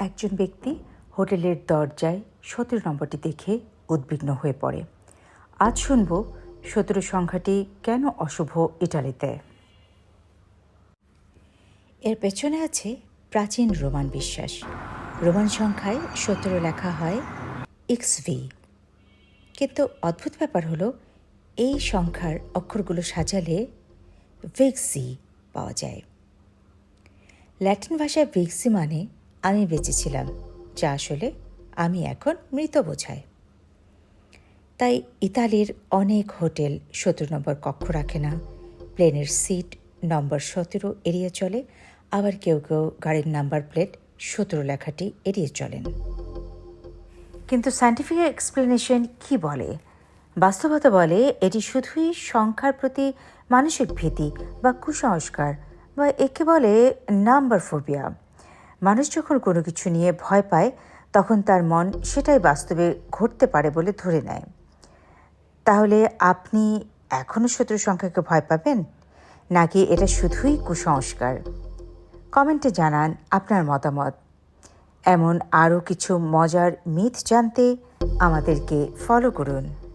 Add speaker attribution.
Speaker 1: একজন ব্যক্তি হোটেলের দরজায় সতেরো নম্বরটি দেখে উদ্বিগ্ন হয়ে পড়ে। আজ শুনব সতেরো সংখ্যাটি কেন অশুভ ইটালিতে? এর পেছনে আছে প্রাচীন রোমান বিশ্বাস। রোমান সংখ্যায় সতেরো লেখা হয় এক্স ভি। কিন্তু অদ্ভুত ব্যাপার হলো, এই সংখ্যার অক্ষরগুলো সাজালে ভিক্সি পাওয়া যায়। ল্যাটিন ভাষায় ভিক্সি মানে আমি বেঁচেছিলাম যা আসলে আমি এখন মৃত বোঝায়। তাই ইতালির অনেক হোটেল সতেরো নম্বর কক্ষ রাখে না। প্লেনের সিট নম্বর সতেরো এড়িয়ে চলে, আবার কেউ কেউ গাড়ির নাম্বার প্লেট সতেরো লেখাটি এড়িয়ে চলেন। কিন্তু সায়েন্টিফিক এক্সপ্লেনেশন কি বলে? বাস্তবতা বলে এটি শুধুই সংখ্যার প্রতি মানসিক ভীতি বা কুসংস্কার বা একে বলে নাম্বার ফোবিয়া। মানুষ যখন কোনো কিছু নিয়ে ভয় পায়, তখন তার মন সেটাই বাস্তবে ঘটতে পারে বলে ধরে নেয়। তাহলে আপনি এখনও শত্রু সংখ্যাকে ভয় পাবেন? নাকি এটা শুধুই কুসংস্কার? কমেন্টে জানান আপনার মতামত। এমন আরও কিছু মজার মিথ জানতে আমাদেরকে ফলো করুন।